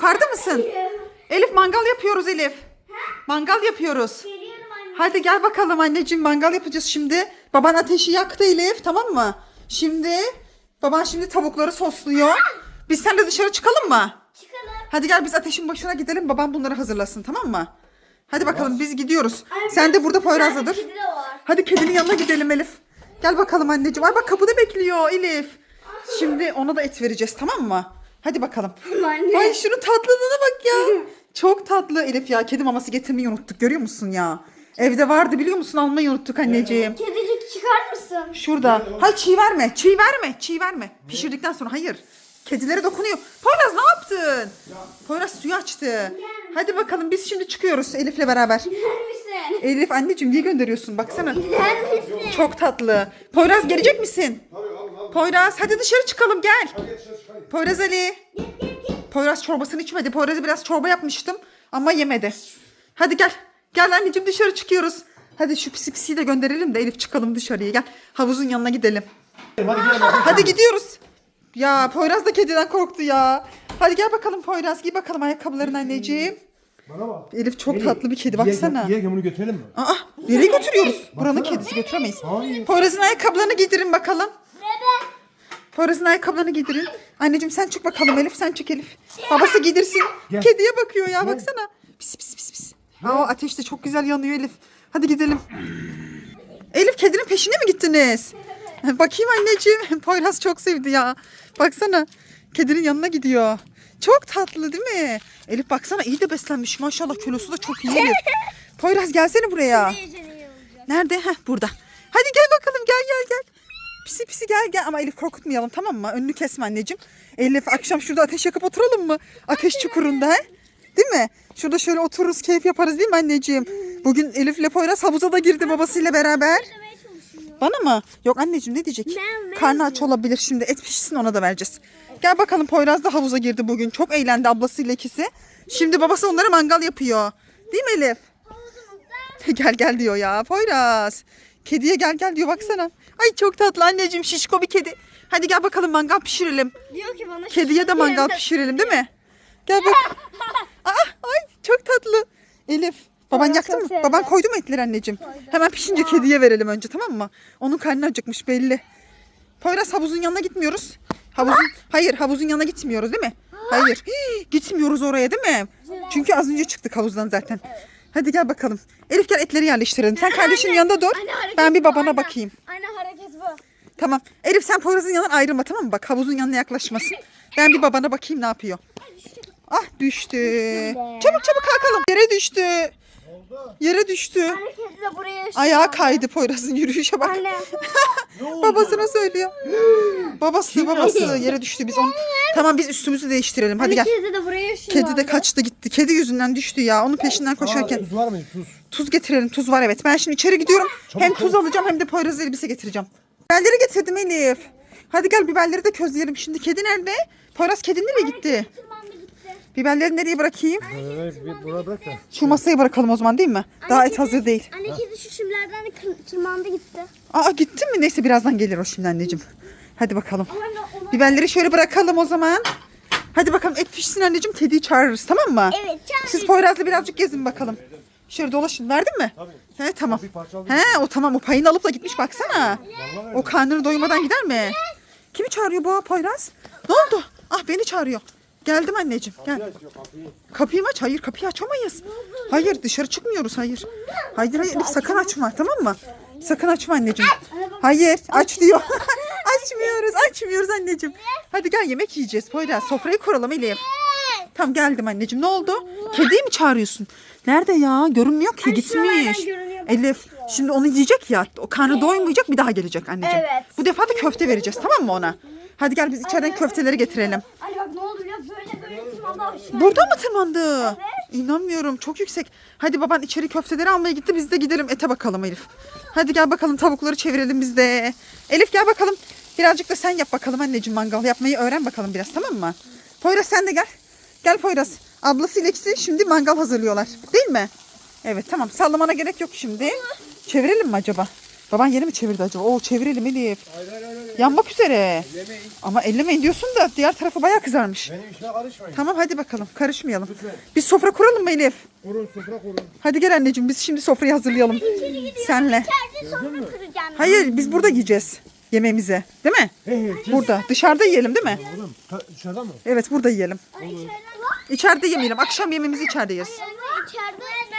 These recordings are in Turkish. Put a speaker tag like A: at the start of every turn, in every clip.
A: yukarıda mısın? Elif mangal yapıyoruz Elif. Mangal yapıyoruz.
B: Geliyorum anne.
A: Hadi gel bakalım anneciğim mangal yapacağız şimdi. Baban ateşi yaktı Elif tamam mı? Şimdi baban şimdi tavukları sosluyor. Biz seninle dışarı çıkalım mı?
B: Çıkalım.
A: Hadi gel biz ateşin başına gidelim babam bunları hazırlasın tamam mı? Hadi bakalım biz gidiyoruz. Sen de burada Poyraz'da dur.
B: Kedi de var.
A: Hadi kedinin yanına gidelim Elif. Gel bakalım anneciğim. Ay bak kapıda bekliyor Elif. Şimdi ona da et vereceğiz tamam mı? Hadi bakalım.
B: Anne.
A: Ay şunun tatlılığına bak ya. Çok tatlı Elif ya. Kedi maması getirmeyi unuttuk görüyor musun ya? Evde vardı biliyor musun almayı unuttuk anneciğim.
B: Kedicik çıkar mısın?
A: Şurada. Hayır çiğ verme. Çiğ verme. Çiğ verme. Pişirdikten sonra hayır. Kedilere dokunuyor. Poyraz ne yaptın? Poyraz suyu açtı. Hadi bakalım biz şimdi çıkıyoruz Elif'le beraber.
B: Gider misin?
A: Elif anneciğim niye gönderiyorsun? Baksana.
B: Gider misin?
A: Çok tatlı. Poyraz gelecek misin? Poyraz hadi dışarı çıkalım gel. Poyraz Ali. Poyraz çorbasını içmedi. Poyraz'a biraz çorba yapmıştım ama yemedi. Hadi gel. Gel anneciğim dışarı çıkıyoruz. Hadi şu pisi pisiyi de gönderelim de Elif çıkalım dışarıya gel. Havuzun yanına gidelim.
C: Hadi gidelim hadi.
A: Gidiyoruz. Ya Poyraz da kediden korktu ya. Hadi gel bakalım Poyraz giy bakalım ayakkabılarını anneciğim.
C: Bana bak.
A: Elif çok
C: Melih,
A: tatlı bir kedi baksana.
C: Yiye gömünü götürelim mi?
A: Aa, nereye götürüyoruz? Buranın kedisi götüremeyiz.
C: Hayır.
A: Poyraz'ın ayakkabılarını giydirin bakalım. Poyraz'ın ayakkabılarını giydirin. Anneciğim sen çık bakalım Elif sen çık Elif. Babası giydirsin.
C: Gel.
A: Kediye bakıyor ya baksana. Pis pis pis pis. Aa, ateş de çok güzel yanıyor Elif. Hadi gidelim. Elif kedinin peşine mi gittiniz? Bakayım anneciğim. Poyraz çok sevdi ya. Baksana. Kedinin yanına gidiyor. Çok tatlı değil mi? Elif baksana iyi de beslenmiş. Maşallah kilosu da çok iyi Elif. Poyraz gelsene buraya. Nerede? Heh burada. Hadi gel bakalım gel gel gel. Pisi pisi gel gel ama Elif korkutmayalım tamam mı? Önünü kesme anneciğim. Elif akşam şurada ateş yakıp oturalım mı? Ateş çukurunda he? Değil mi? Şurada şöyle otururuz keyif yaparız değil mi anneciğim? Bugün Elif'le Poyraz havuza da girdi babasıyla beraber. Bana mı? Yok anneciğim ne diyecek? Karnı aç olabilir şimdi et pişsin ona da vereceğiz. Gel bakalım Poyraz da havuza girdi bugün. Çok eğlendi ablasıyla ikisi. Şimdi babası onlara mangal yapıyor. Değil mi Elif? gel gel diyor ya Poyraz. Kediye gel gel diyor baksana. Ay çok tatlı anneciğim şişko bir kedi. Hadi gel bakalım mangal pişirelim.
B: Diyor ki bana
A: Kediye de mangal pişirelim değil mi? Gel bak. Aa, ay çok tatlı. Elif. Baban yaktı mı?
B: sevdi.
A: Baban koydu mu etleri anneciğim? Hemen pişince kediye verelim önce tamam mı? Onun karnı acıkmış belli. Poyraz havuzun yanına gitmiyoruz. Havuzun hayır havuzun yanına gitmiyoruz değil mi? Hayır. Hii, gitmiyoruz oraya değil mi? Çünkü az önce çıktık havuzdan zaten. Hadi gel bakalım. Elif gel etleri yerleştirelim. Sen kardeşinin yanında dur. Ben bir babana bakayım. Tamam. Elif sen Poyraz'ın yanından ayrılma tamam mı? Bak havuzun yanına yaklaşmasın. Ben bir babana bakayım ne yapıyor. Ah düştü. Çabuk çabuk kalkalım. Yere düştü. Yere düştü.
B: Kedi de buraya yaşıyor.
A: Ayağı kaydı Poyraz'ın yürüyüşe bak.
B: Anne.
A: Babasına söylüyor. Babası babası yere düştü biz onu. Tamam biz üstümüzü değiştirelim. Hadi gel.
B: kedi de buraya yaşıyor.
A: Kedi de kaçtı gitti. Kedi yüzünden düştü ya. Onun peşinden koşarken.
C: tuz var mı? Tuz.
A: Tuz getirelim. Tuz var evet. Ben şimdi içeri gidiyorum. Hem tuz alacağım hem de Poyraz'a elbise getireceğim. Biberleri getirdim Elif. Hadi gel biberleri de közleyelim. Şimdi kedi nerede? Poyraz kedi nereye gitti?
B: Tırmandı gitti.
A: Biberleri nereye bırakayım?
C: Bir buraya bırak da.
A: Şu masaya bırakalım o zaman değil mi? Daha et hazır değil.
B: Anne kedi şu şimlerden de kır- tırmandı gitti.
A: Aa gitti mi? Neyse birazdan gelir o şimdi anneciğim. Hadi bakalım. Biberleri şöyle bırakalım o zaman. Hadi bakalım et pişsin anneciğim. Kediyi çağırırız tamam mı?
B: Evet çağır.
A: Siz Poyraz'la birazcık gezin bakalım. Şöyle dolaşın. Verdin mi?
C: Tabii.
A: He tamam.
C: Bir parça aldım.
A: He o tamam o payını alıp da gitmiş baksana. O karnını doymadan gider mi? Kimi çağırıyor bu Poyraz? Ne oldu? Ah beni çağırıyor. Geldim anneciğim. Gel. Kapıyı mı aç? Hayır kapıyı açamayız. Hayır dışarı çıkmıyoruz hayır. Hayır hayır Elif sakın açma tamam mı? Sakın açma anneciğim. Hayır aç diyor. açmıyoruz açmıyoruz anneciğim. Hadi gel yemek yiyeceğiz Poyraz. Sofrayı kuralım Elif. Tamam geldim anneciğim. Ne oldu? Kediyi mi çağırıyorsun? Nerede ya? Görünmüyor ki. Gitmiş.
B: görünüyor,
A: Elif şimdi onu yiyecek ya. O karnı doymayacak bir daha gelecek anneciğim.
B: Evet.
A: Bu defa da köfte vereceğiz tamam mı ona? Hadi gel biz içeriden köfteleri getirelim.
B: Anne bak ne oldu musun? Böyle böyle tırmandı aşağı.
A: Burada mı tırmandı? İnanmıyorum çok yüksek. Hadi baban içeri köfteleri almaya gitti biz de gidelim ete bakalım Elif. Hadi gel bakalım tavukları çevirelim biz de. Elif gel bakalım. Birazcık da sen yap bakalım anneciğim mangal yapmayı öğren bakalım biraz tamam mı? Poyraz sen de gel. Gel Poyraz. Ablası ile ikisi şimdi mangal hazırlıyorlar. Değil mi? Evet tamam sallamana gerek yok şimdi. Çevirelim mi acaba? Baban yeni mi çevirdi acaba? Oo çevirelim Elif.
C: Hayır hayır hayır.
A: Yanmak üzere. Ama ellemeyin diyorsun da diğer tarafı bayağı kızarmış.
C: Benim işime karışmayın.
A: Tamam hadi bakalım karışmayalım. Biz sofra kuralım mı Elif?
C: Kurun sofra kurun.
A: Hadi gel anneciğim biz şimdi sofrayı hazırlayalım. Senle.
B: İçeride.
A: Hayır biz burada yiyeceğiz yemeğimizi. Değil mi?
C: He he. Kes.
A: Burada. Dışarıda yiyelim değil mi?
C: Oğlum dışarıda mı?
A: Evet burada yiyelim.
B: Ay, içeride
A: yemeyelim. Akşam yemeğimizi içeride yeriz.
B: Anne içeride.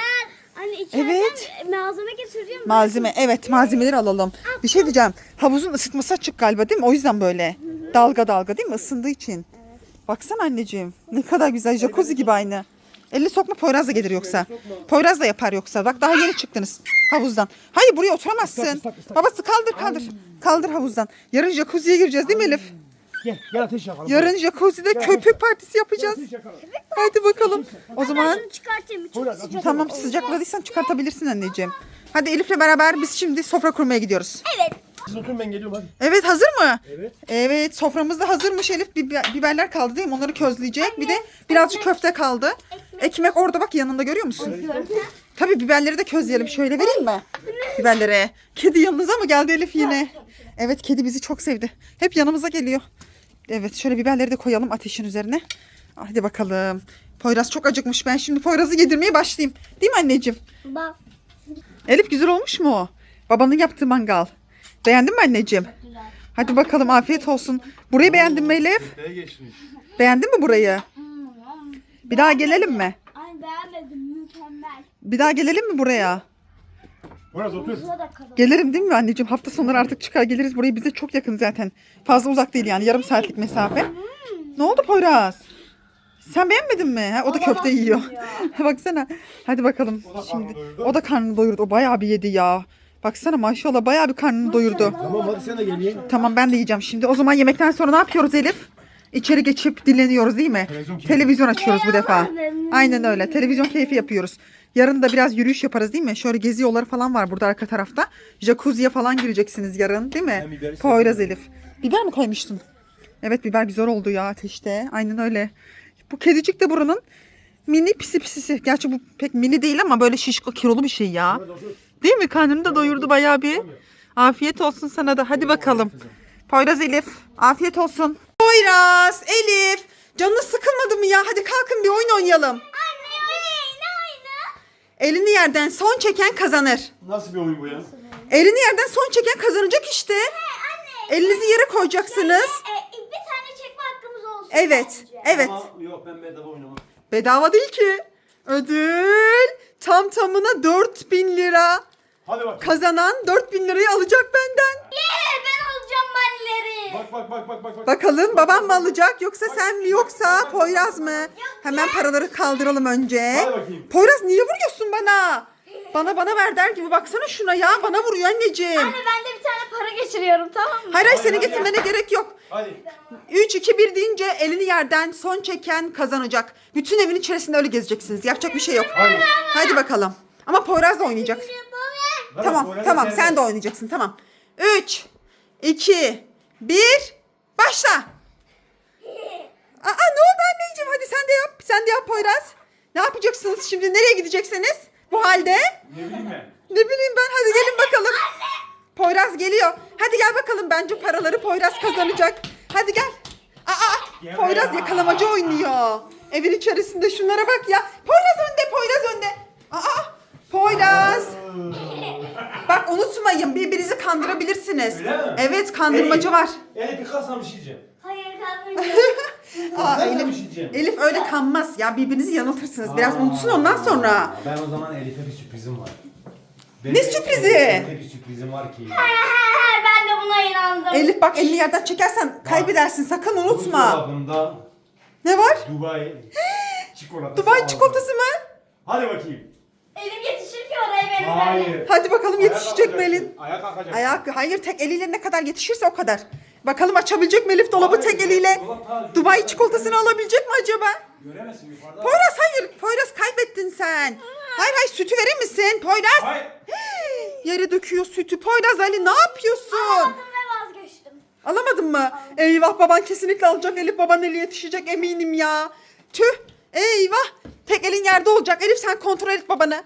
B: Anne içeriden
A: Evet.
B: malzeme getireceğim.
A: Malzeme evet malzemeleri alalım. Bir şey diyeceğim. Havuzun ısıtması açık galiba değil mi? O yüzden böyle. Dalga dalga değil mi? Isındığı için. Baksana anneciğim. Ne kadar güzel. Jacuzzi gibi aynı. Elini sokma Poyraz da gelir yoksa. Poyraz da yapar yoksa. Bak daha yeni çıktınız havuzdan. Hayır buraya oturamazsın. Babası kaldır kaldır. Kaldır havuzdan. Yarın jacuzziye gireceğiz değil mi Elif?
C: Gel gel ateş yakalım.
A: Yarın jacuzzi'de köpük partisi yapacağız.
C: Ateş yakalım.
A: Hadi bakalım. O zaman
B: şunu çıkartayım. Çok
C: Buyurun,
B: sıcak.
A: tamam sıcakladıysan çıkartabilirsin anneciğim. Hadi Elif'le beraber biz şimdi sofra kurmaya gidiyoruz.
B: Evet.
C: Siz oturun ben geliyorum hadi.
A: Evet hazır mı?
C: Evet.
A: Evet soframız da hazırmış Elif. Biber- biberler kaldı değil mi? Onları közleyecek. Bir de birazcık köfte kaldı. Ekmek orada bak yanında görüyor musun? Tabii biberleri de közleyelim. Şöyle vereyim mi? Biberlere. Kedi yanınıza mı geldi Elif yine? Evet kedi bizi çok sevdi. Hep yanımıza geliyor. Evet şöyle biberleri de koyalım ateşin üzerine. Hadi bakalım. Poyraz çok acıkmış. Ben şimdi Poyraz'ı yedirmeye başlayayım. Değil mi anneciğim?
B: Bak.
A: Elif güzel olmuş mu o? Babanın yaptığı mangal. Beğendin mi anneciğim? Hadi bakalım afiyet olsun. Burayı beğendin mi Elif? Beğendin mi burayı? Bir daha gelelim mi?
B: Ay beğenmedim. Mükemmel.
A: Bir daha gelelim mi buraya?
C: Biraz otur.
A: Gelirim değil mi anneciğim? Hafta sonları artık çıkar geliriz. Burayı bize çok yakın zaten. Fazla uzak değil yani. Yarım saatlik mesafe. Ne oldu Poyraz? Sen beğenmedin mi? Ha, o da köfte yiyor. Baksana. Hadi bakalım.
C: O da karnını
A: Şimdi
C: doyurdu.
A: o da karnını doyurdu. O bayağı bir yedi ya. Baksana maşallah bayağı bir karnını doyurdu.
C: Tamam hadi sen de gel ye.
A: Tamam ben de yiyeceğim şimdi. O zaman yemekten sonra ne yapıyoruz Elif? İçeri geçip dinleniyoruz değil mi?
C: Televizyon
A: açıyoruz bu defa. Aynen öyle. Televizyon keyfi yapıyoruz. Yarın da biraz yürüyüş yaparız değil mi? Şöyle gezi yolları falan var burada arka tarafta. Jacuzziye falan gireceksiniz yarın değil mi?
C: Ben
A: Poyraz Elif. Biber mi koymuştun? Evet biber güzel oldu ya ateşte. Aynen öyle. Bu kedicik de buranın mini pisi pisisi. Gerçi bu pek mini değil ama böyle şişko kilolu bir şey ya. Değil mi? Karnını da doyurdu bayağı bir. Afiyet olsun sana da. Hadi bakalım. Poyraz Elif. Afiyet olsun. Poyraz, Elif. Canınız sıkılmadı mı ya? Hadi kalkın bir oyun oynayalım.
B: Anne o ne? Ne oyunu?
A: Elini yerden son çeken kazanır.
C: Nasıl bir oyun bu ya?
A: Elini yerden son çeken kazanacak işte.
B: Anne.
A: Elinizi yere koyacaksınız.
B: E, bir tane çekme hakkımız olsun.
A: Evet.
B: bence.
A: Evet.
C: Ama yok ben bedava oynamam.
A: Bedava değil ki. Ödül tam tamına 4000 lira.
C: Hadi bak.
A: Kazanan 4000 lirayı alacak benden.
B: Yeah, ben alacağım balleri.
C: Bak bak bak bak bak. bak.
A: Bakalım babam mı alacak yoksa sen mi yoksa Poyraz mı? Hemen paraları kaldıralım önce.
C: Hadi bakayım.
A: Poyraz niye vuruyorsun bana? Bana bana ver der gibi baksana şuna ya bana vuruyor anneciğim.
B: Anne ben de bir tane para geçiriyorum tamam mı?
A: Hayır hayır seni getirmene gerek yok.
C: Hadi.
A: 3 2 1 deyince elini yerden son çeken kazanacak. Bütün evin içerisinde öyle gezeceksiniz. Yapacak bir şey yok.
C: Hadi.
A: Hadi bakalım. Ama Poyraz da oynayacak. Tamam tamam sen de oynayacaksın tamam. 3 2 1 başla. Aa ne oldu anneciğim? Hadi sen de yap. Sen de yap Poyraz. Ne yapacaksınız şimdi? Nereye gideceksiniz? Bu halde?
C: Ne bileyim ben.
A: Ne bileyim ben. Hadi gelin bakalım. Poyraz geliyor. Hadi gel bakalım. Bence paraları Poyraz kazanacak. Hadi gel. Aa, Poyraz yakalamacı oynuyor. Evin içerisinde şunlara bak ya. Poyraz önde, Poyraz önde. Aa, Poyraz. Bak unutmayın birbirinizi kandırabilirsiniz.
C: Öyle mi?
A: Evet kandırmacı
C: Hey.
A: var.
C: Elif bir kalsam bir şey diyeceğim.
B: Hayır kandırmıyorum.
A: Aa,
C: Kalsam
A: Elif,
C: şey diyeceğim.
A: Elif öyle kanmaz ya birbirinizi yanıltırsınız. Biraz unutsun ondan sonra.
C: Ben o zaman Elif'e bir sürprizim var.
A: Ne sürprizi?
C: Elif'e bir sürprizim var ki.
B: ben de buna inandım.
A: Elif bak elini yerden çekersen kaybedersin sakın unutma.
C: Buzdolabında
A: Ne var?
C: Dubai çikolatası.
A: Dubai
C: aldım.
A: çikolatası mı?
C: Hadi bakayım.
B: Elim yetişir ki oraya benim.
C: Hayır.
A: Hadi bakalım yetişecek mi
C: Ayağa
A: elin?
C: kalkacaksın.
A: Ayak, hayır tek eliyle ne kadar yetişirse o kadar. Bakalım açabilecek mi Elif dolabı
C: Hayır,
A: tek eliyle?
C: dolap daha-
A: Dubai çikolatasını alabilecek mi acaba?
C: Göremezsin yukarıda.
A: Poyraz hayır. Poyraz kaybettin sen. Hayır hayır sütü verir misin? Poyraz.
C: Hayır.
A: Yere döküyor sütü. Poyraz Ali ne yapıyorsun?
B: Aldım ve vazgeçtim.
A: Alamadın mı? Eyvah baban kesinlikle alacak. Elif baban eli yetişecek eminim ya. Tüh. Eyvah. Tek elin yerde olacak. Elif sen kontrol et babanı.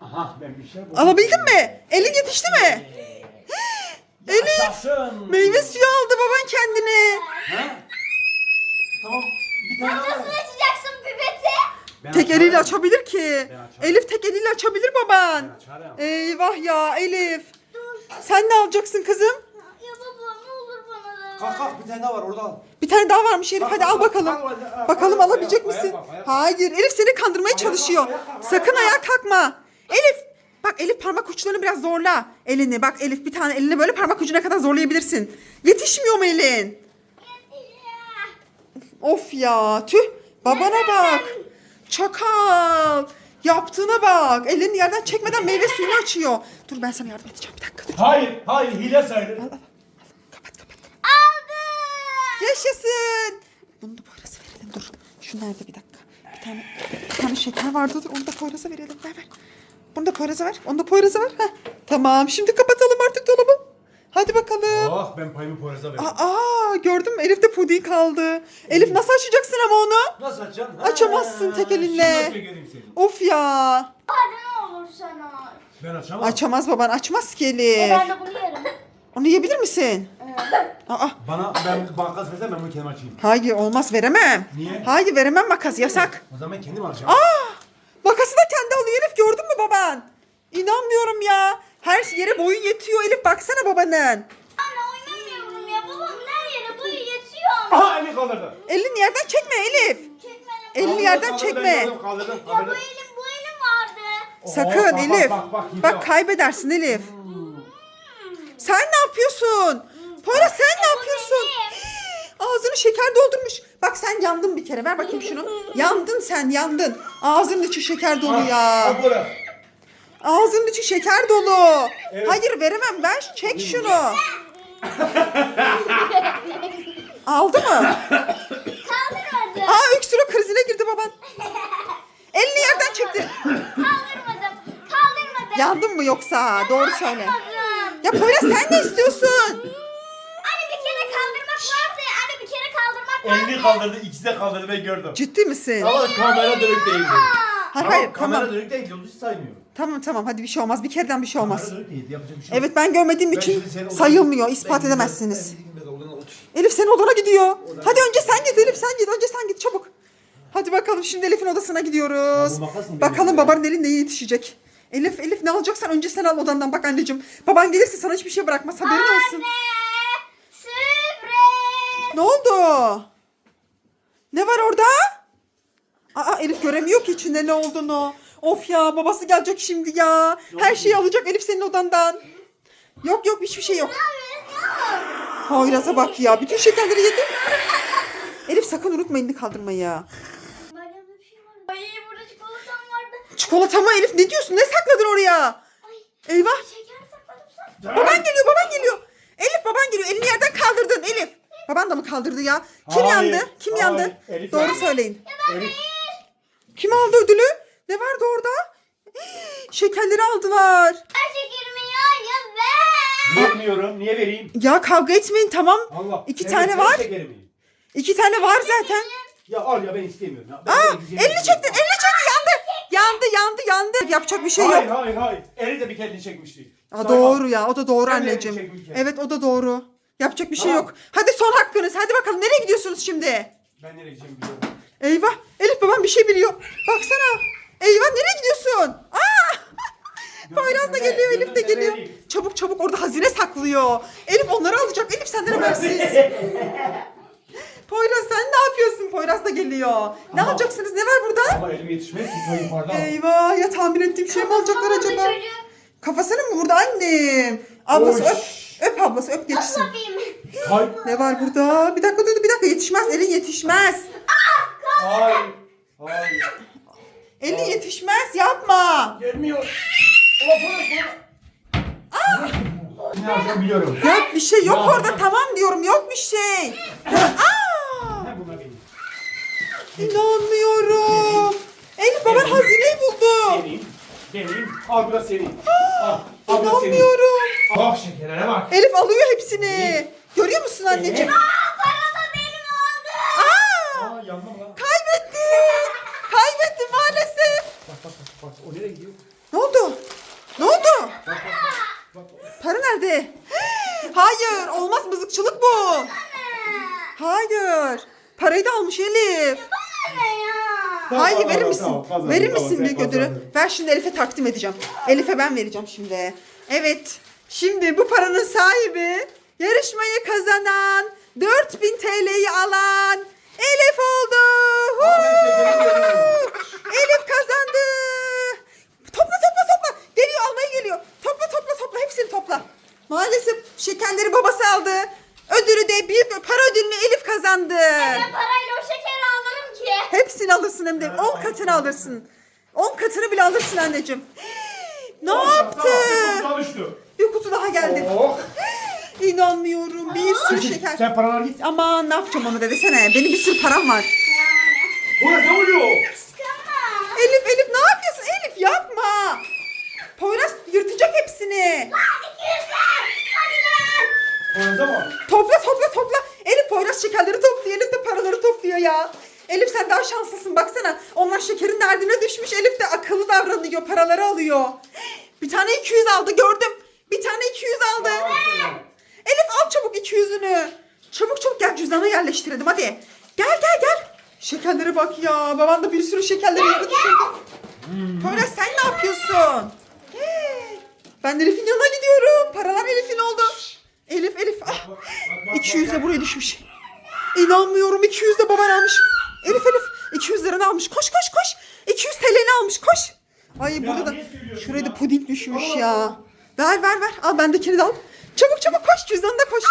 C: Aha ben bir şey buldum.
A: Alabildin mi? Elin yetişti mi? Elif
C: Yaşasın.
A: meyve suyu aldı baban kendine.
C: Ha? Tamam. Bir tane daha
B: Nasıl
C: var.
B: açacaksın pipeti?
C: Ben
A: Tek
C: açarım.
A: eliyle açabilir ki.
C: Ben açarım.
A: Elif tek eliyle açabilir baban.
C: Ben açarım.
A: Eyvah ya Elif. Sen ne alacaksın kızım?
C: Kalk kalk bir tane daha var orada al.
A: Bir tane daha varmış Elif hadi al
C: bak,
A: bakalım.
C: al, al, al,
A: Bakalım
C: al,
A: alabilecek misin? Hayır Elif seni kandırmaya çalışıyor. Sakın
C: ayak.
A: ayağa kalkma. Elif bak Elif parmak uçlarını biraz zorla. Elini bak Elif bir tane elini böyle parmak ucuna kadar zorlayabilirsin. Yetişmiyor mu elin? Of ya tüh babana bak. Çakal. Yaptığına bak. Elini yerden çekmeden meyve suyunu açıyor. Dur ben sana yardım edeceğim bir dakika dur.
C: Hayır hayır hile sayılır.
A: Yaşasın. Bunu da Poyraz'a verelim dur. Şu nerede bir dakika. Bir tane, bir tane şeker vardı dur onu da Poyraz'a verelim. Ver ver. Bunu da Poyraz'a ver. Onu da Poyraz'a ver. Heh. Tamam şimdi kapatalım artık dolabı. Hadi bakalım.
C: Oh ben payımı Poyraz'a verdim.
A: Aa gördün mü Elif'te puding kaldı. Elif nasıl açacaksın ama onu?
C: Nasıl açacaksın?
A: Açamazsın tek elinle.
C: Şimdi seni?
A: Of ya.
B: Hadi ne olur sana.
C: Ben açamam.
A: Açamaz baban açmaz ki
B: E
A: Elif.
B: ben de bunu yerim.
A: Onu yiyebilir misin? Aa,
C: Bana ben makas versen ben bunu kendim açayım.
A: hayır olmaz veremem.
C: Niye?
A: Hayır veremem makas yasak.
C: O zaman ben kendim alacağım.
A: Aa! Makası da kendi alıyor Elif gördün mü baban? İnanmıyorum ya. Her yere boyun yetiyor Elif baksana babanın.
B: Anne oynamıyorum ya. Babam her yere boyu yetiyor ama.
C: Aha elini kaldırdı.
A: Elini yerden çekme Elif.
B: Çekmedim.
A: Elini
C: Kaldırdı,
A: yerden
C: kaldırdı,
A: çekme.
C: ben gördüm, Kaldırdım
B: Ya bu
C: kaldırdım.
B: elim bu elim vardı.
A: Sakın
C: Oo, bak,
A: Elif.
C: Bak bak bak.
A: Bak
C: gidiyor.
A: kaybedersin Elif. Sen ne yapıyorsun? Poyraz sen ne yapıyorsun? Ağzını şeker doldurmuş. Bak sen yandın bir kere. Ver bakayım şunu. Yandın sen yandın. Ağzının içi şeker dolu
C: Al,
A: ya.
C: al.
A: Ağzının içi şeker dolu.
C: Evet.
A: Hayır veremem. Ver çek şunu. Aldı mı?
B: Kaldırmadım.
A: Aa öksürük krizine girdi baban. Elini yerden çekti.
B: Kaldırmadım. Kaldırmadım.
A: Yandın mı yoksa? Doğru söyle.
B: Kaldırmadım.
A: Ya Poyraz sen ne istiyorsun?
B: Anne bir kere kaldırmak vardı. Anne bir kere kaldırmak vardı.
C: Elini kaldırdı ikisi de kaldırdı ben gördüm.
A: Ciddi misin?
C: Ama kamera dönük değildi.
A: Hayır
C: Tamam,
A: hayır
C: kamera
A: tamam.
C: dönük değildi onu hiç saymıyorum.
A: Tamam tamam hadi bir şey olmaz. Bir kereden bir şey olmaz.
C: Kamera dönük değildi yapacak bir şey yok.
A: Evet ben görmediğim
C: Ben
A: için
C: şimdi senin odana-
A: sayılmıyor.
C: Ben
A: ispat
C: gideyim,
A: edemezsiniz.
C: ben gideyim biraz odana otur.
A: Elif senin odana gidiyor. Hadi önce sen git Elif sen git. Önce sen git çabuk. Hadi bakalım şimdi Elif'in odasına gidiyoruz.
C: Ya bu makas mı
A: Bakalım
C: benim
A: babanın elinde iyi yetişecek. Elif Elif ne alacaksan önce sen al odandan bak anneciğim. Baban gelirse sana hiçbir şey bırakmaz haberin olsun.
B: Anne.
A: Ne oldu? Ne var orada? Aa Elif göremiyor ki içinde ne olduğunu. Of ya babası gelecek şimdi ya. Her şeyi alacak Elif senin odandan. Yok yok hiçbir şey yok. Poyraz'a bak ya. Bütün şekerleri yedi. Elif sakın unutma elini kaldırmayı.
B: Şey var. Ay burada çikolatam vardı.
A: Çikolata mı Elif? Ne diyorsun? Ne sakladın oraya?
B: Ay
A: Eyvah.
B: şeker sakladım sen.
A: Baban geliyor, baban geliyor. Elif baban geliyor. Elini yerden kaldırdın Elif. Baban da mı kaldırdı ya? Kim
C: Hayır,
A: yandı? Kim
C: hayır.
A: yandı?
C: Elif
A: Doğru
C: yandı.
A: söyleyin.
C: Elif.
A: Kim aldı ödülü? Ne vardı orada? Şekerleri aldılar.
B: Her şekerimi ya ya ver.
C: Vermiyorum. Niye vereyim?
A: Ya kavga etmeyin tamam.
C: Allah.
A: İki tane var. İki tane var zaten.
C: Ya al ya ben istemiyorum. Ya. Ben
A: Aa,
C: gideceğim.
A: elini çektin, elini çekti, yandı. Yandı, yandı, yandı. Yapacak bir şey
C: Hayır
A: yok.
C: hayır hayır. Eli de bir kendini çekmişti.
A: Aa, doğru ya, o da doğru
C: Sen de
A: anneciğim.
C: çekmişsin.
A: Evet, o da doğru. Yapacak bir şey
C: Tamam.
A: yok. Hadi son hakkınız. Hadi bakalım nereye gidiyorsunuz şimdi?
C: Ben nereye gideceğim biliyorum.
A: Eyvah, Elif babam bir şey biliyor. Baksana. Eyvah nereye gidiyorsun? Aa! Poyraz da geliyor, Elif de geliyor. Çabuk çabuk orada hazine saklıyor. Elif onları alacak. Elif senden habersiz. Poyraz sen ne yapıyorsun? Poyraz da geliyor. Ne
C: Ama-
A: alacaksınız? Ne var burada?
C: Ama elim yetişmez ki ta yukarıda.
A: Eyvah ya tahmin ettiğim şey mi alacaklar acaba? Kafasını mı vurdu annem? Ablası
C: Oy.
A: öp. Öp ablası öp geçsin.
C: Kalp.
A: Ne var burada? Bir dakika dur bir dakika yetişmez. Elin yetişmez.
C: Hayır. Hayır.
A: Elin yetişmez yapma.
C: Gelmiyor. Ola bırak bırak. Ne yapacağım biliyorum.
A: Yok bir şey yok
C: Ya.
A: orada tamam diyorum yok bir şey. Aa!
C: Ne bunlar benim?
A: İnanmıyorum. Elif baban hazineyi buldu.
C: Benim. Benim. Al bu da senin. Al. Al bu da senin.
A: İnanmıyorum.
C: Bak şekerlere bak.
A: Elif alıyor hepsini. Görüyor musun anneciğim?
B: Para da benim oldu.
A: Aa!
C: Aa yandım lan.
A: Kaybetti. Kaybetti maalesef.
C: Bak bak bak. bak. O nereye gidiyor?
A: Ne oldu? Ne oldu?
C: Bak bak bak. bak.
A: Para nerede? Hayır Hırsızlıkçılık bu. Hayır. Parayı da almış Elif.
B: Anne ya.
C: Tamam,
A: Hayır
C: tamam,
A: verir
C: tamam,
A: misin?
C: tamam, kazandım,
A: verir
C: tamam,
A: misin
C: sen
A: büyük ödülü?
C: kazandın.
A: Ver şimdi Elif'e takdim edeceğim. Elif'e ben vereceğim şimdi. Evet. Şimdi bu paranın sahibi yarışmayı kazanan 4000 TL'yi alan Elif oldu. Elif kazandı. Topla topla topla. Geliyor almaya geliyor. Topla topla topla hepsini topla. Maalesef şekerleri babası aldı. Ödülü de büyük para ödülünü Elif kazandı.
B: Ben parayla o şekeri alırım ki.
A: Hepsini alırsın hem de 10 katını alırsın. 10 katını bile alırsın anneciğim. Ne yaptı?
C: Tamam, düştü.
A: Kutu daha geldi.
C: Oh.
A: İnanmıyorum. Bir sürü şeker.
C: Sen paralar git.
A: Aman ne yapacağım onu da desene. Benim bir sürü param var.
C: Bu ne oluyor?
A: Elif Elif ne yapıyorsun? Elif yapma. Poyraz yırtacak hepsini. Topla topla topla. Elif Poyraz şekerleri topluyor. Elif de paraları topluyor ya. Elif sen daha şanslısın baksana. Onlar şekerin derdine düşmüş. Elif de akıllı davranıyor. Paraları alıyor. Bir tane 200 aldı gördüm. Bir tane 200 aldı. Elif al çabuk 200'ünü. Çabuk çabuk gel cüzdana yerleştirelim hadi. Gel gel gel. Şekerlere bak ya. Baban da bir sürü şekerleri yere düşürdü. Poyraz sen ne yapıyorsun? Hey, Ben Elif'in yanına gidiyorum. Paralar Elif'in oldu. Elif Elif. Ah. 200 de buraya düşmüş. İnanmıyorum 200 de baban almış. Elif Elif 200 liranı almış. Koş koş koş. 200 TL'ni almış koş. Ay burada da şuraya da puding düşmüş ya. Ver ver ver. Al bendekini de al. Çabuk çabuk koş cüzdanına koş.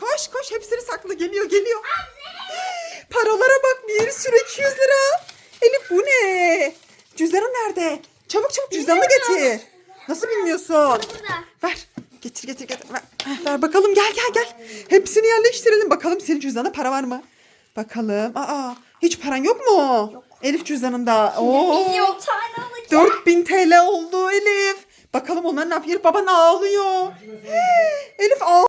A: Koş koş hepsini saklı geliyor geliyor. Paralara bak bir sürü 200 lira. Elif bu ne? Cüzdanın nerede? Çabuk çabuk cüzdanını getir. Nasıl bilmiyorsun?
B: Burada.
A: Ver. Getir getir getir. Ver, ver bakalım gel gel gel. Hepsini yerleştirelim. Bakalım senin cüzdanında para var mı? Bakalım. Aa hiç paran yok mu? Yok. Elif cüzdanında. Oo.
B: Milyon tane alacağım.
A: 4000 TL oldu Elif. Bakalım onlar ne yapıyor? Baban ağlıyor. Elif ağlıyor.